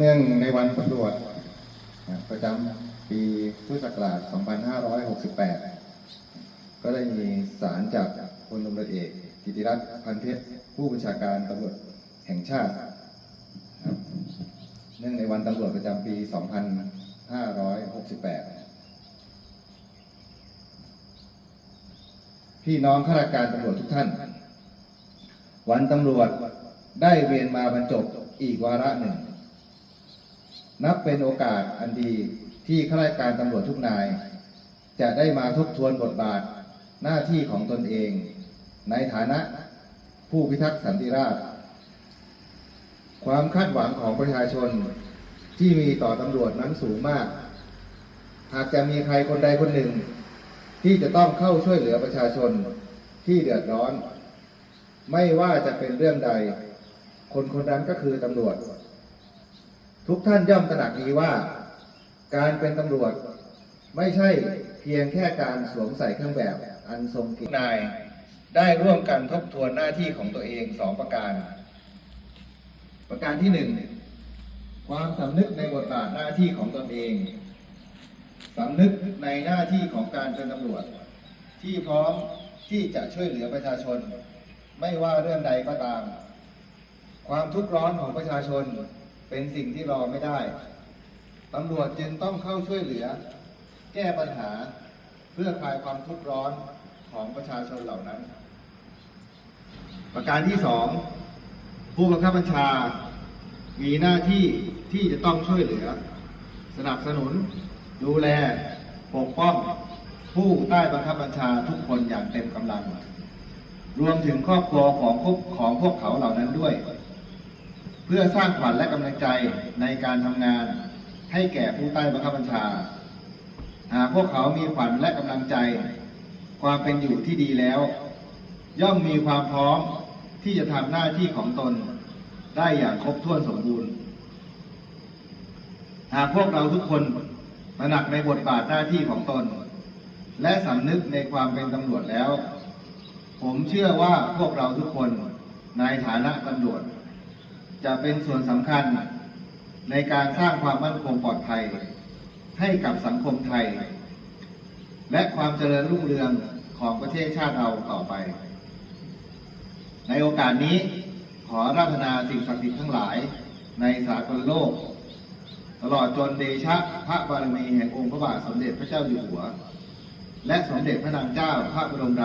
เนื่องในวันตำรวจประจำปีพุทธศักราช 2568 ก็ได้มีสารจากพลตำรวจเอก กิติรัตน์พันเพชรผู้บัญชาการตำรวจแห่งชาติ เนื่องในวันตำรวจประจำปี 2568 พี่น้องข้าราชการตำรวจทุกท่าน วันตำรวจได้เวียนมาบรรจบอีกวาระหนึ่ง นับเป็นโอกาสอันดีที่ข้าราชการตำรวจทุกนาย จะได้มาทบทวนบทบาทหน้าที่ของตนเอง ในฐานะผู้พิทักษ์สันติราษฎร์ความคาดหวังของประชาชนที่มีต่อตำรวจนั้นสูงมาก หากจะมีใครคนใดคนหนึ่ง ที่จะต้องเข้าช่วยเหลือประชาชนที่เดือดร้อน ไม่ว่าจะเป็นเรื่องใด คนคนนั้นก็คือตำรวจ ทุกท่านย่อมตระหนักดีว่า การเป็นตำรวจ ไม่ใช่เพียงแค่การสวมใส่เครื่องแบบอันทรงเกียรตินายได้ร่วมกันทบทวนหน้าที่ของตัวเองสองประการ ประการที่หนึ่งความสำนึกในบทบาทหน้าที่ของตนเองสำนึกในหน้าที่ของการเป็นตำรวจ ที่พร้อมที่จะช่วยเหลือประชาชน ไม่ว่าเรื่องใดก็ตาม ความทุกข์ร้อนของประชาชน เป็นสิ่งที่รอไม่ได้ตำรวจจึงต้องเข้าช่วยเหลือ แก้ปัญหาเพื่อคลายความทุกข์ร้อนของประชาชนเหล่านั้น ประการที่สองผู้บังคับบัญชา มีหน้าที่ที่จะต้องช่วยเหลือ สนับสนุน ดูแลปกป้อง ผู้ใต้บังคับบัญชาทุกคนอย่างเต็มกำลัง รวมถึงครอบครัวของพวกของพวกเขาเหล่านั้นด้วย เพื่อสร้างขวัญและกำลังใจในการทำงานให้แก่ผู้ใต้บังคับบัญชา หากพวกเขามีขวัญและกำลังใจ ความเป็นอยู่ที่ดีแล้ว ย่อมมีความพร้อมที่จะทำหน้าที่ของตน ได้อย่างครบถ้วนสมบูรณ์ หากพวกเราทุกคนตระหนักในบทบาทหน้าที่ของตน และสำนึกในความเป็นตำรวจแล้ว ผมเชื่อว่าพวกเราทุกคนในฐานะตำรวจ จะเป็นส่วนสำคัญในการสร้างความมั่นคงปลอดภัย ให้กับสังคมไทย และความเจริญรุ่งเรืองของประเทศชาติเราต่อไป ในโอกาสนี้ขอราธนาสิ่งศักดิ์สิทธิ์ทั้งหลายในสากลโลก ตลอดจนเดชะพระบารมีแห่งองค์พระบาทสมเด็จพระเจ้าอยู่หัว และสมเด็จพระนางเจ้าพระบรมรา